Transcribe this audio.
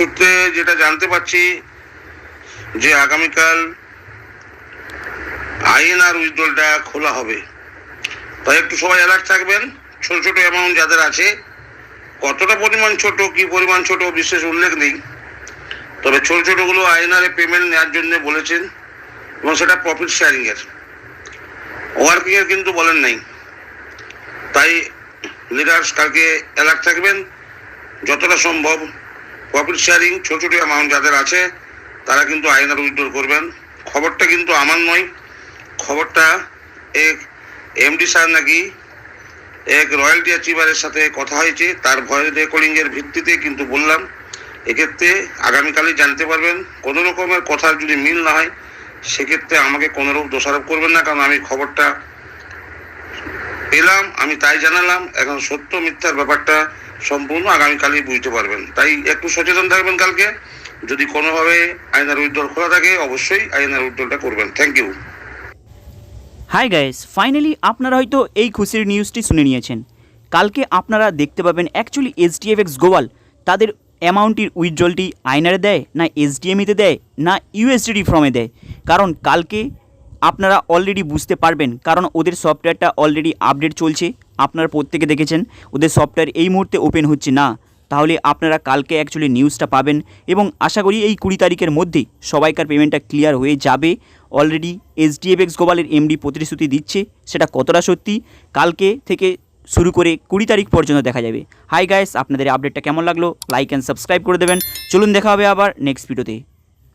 সূত্রে যেটা জানতে পারছি যে আগামীকাল আইএনআর উইথড্রলটা খোলা হবে। তাই একটু সবাই অ্যালার্ট থাকবেন, ছোট ছোট অ্যামাউন্ট যাদের আছে, কতটা পরিমাণ ছোট, কি পরিমাণ ছোট বিশেষ উল্লেখ নেই। তবে ছোট ছোটগুলো আইএনআর এ পেমেন্ট নেওয়ার জন্য বলেছেন এবং সেটা প্রফিট শেয়ারিংয়ের এর। ওয়ার্কিং এর কিন্তু বলেন নাই। তাই লিডার্স কালকে অ্যালার্ট থাকবেন, যতটা সম্ভব প্রফিট শেয়ারিং ছোট ছোট অ্যামাউন্ট যাদের আছে, তারা কিন্তু আইনার উইথড্র করবেন। খবরটা কিন্তু আমার নয়। খবরটা এক এমডি স্যার নাকি এক রয়্যালটি অ্যাচিভারের সাথে কথা হয়েছে, তার ভয়েস রেকর্ডিংয়ের ভিত্তিতে কিন্তু বললাম। এক্ষেত্রে আগামীকালই জানতে পারবেন, কোনো রকমের কথার যদি মিল না হয়, সেক্ষেত্রে আমাকে কোনোরূপ দোষারোপ করবেন না, কারণ আমি খবরটা পেলাম আমি তাই জানালাম, এখন সত্য মিথ্যার ব্যাপারটা সম্পূর্ণ আগামীকালই বুঝতে পারবেন। তাই একটু সচেতন থাকবেন কালকে। যদি কোনোভাবে আইনার উইথড্রল খোলা থাকে, অবশ্যই আইনার উইথড্রলটা করবেন। Thank you hi guys finally আপনারা হয়তো এই খুশির নিউজটি শুনে নিয়েছেন। কালকে আপনারা দেখতে পাবেন actually S D F X গোয়াল তাদের অ্যামাউন্টটির উইথড্রলটি আইনারে দেয়, না এসডিএমইতে দেয়, না ইউএসডিডি ফর্মে দেয়। কারণ কালকে আপনারা অলরেডি বুঝতে পারবেন, কারণ ওদের সফটওয়্যারটা অলরেডি আপডেট চলছে। আপনারা প্রত্যেকে দেখেছেন, ওদের সফটওয়্যার এই মুহূর্তে ওপেন হচ্ছে না। তাহলে আপনারা কালকে অ্যাকচুয়ালি নিউজটা পাবেন এবং আশা করি এই কুড়ি তারিখের মধ্যেই সবাইকার পেমেন্টটা ক্লিয়ার হয়ে যাবে। অলরেডি এসডিএফএক্স গোবালের এমডি প্রতিশ্রুতি দিচ্ছে, সেটা কতটা সত্যি, কালকে থেকে শুরু করে কুড়ি তারিখ পর্যন্ত দেখা যাবে। হাই গাইস আপনাদের আপডেটটা কেমন লাগল? লাইক অ্যান্ড সাবস্ক্রাইব করে দেবেন। চলুন দেখা হবে আবার নেক্সট ভিডিওতে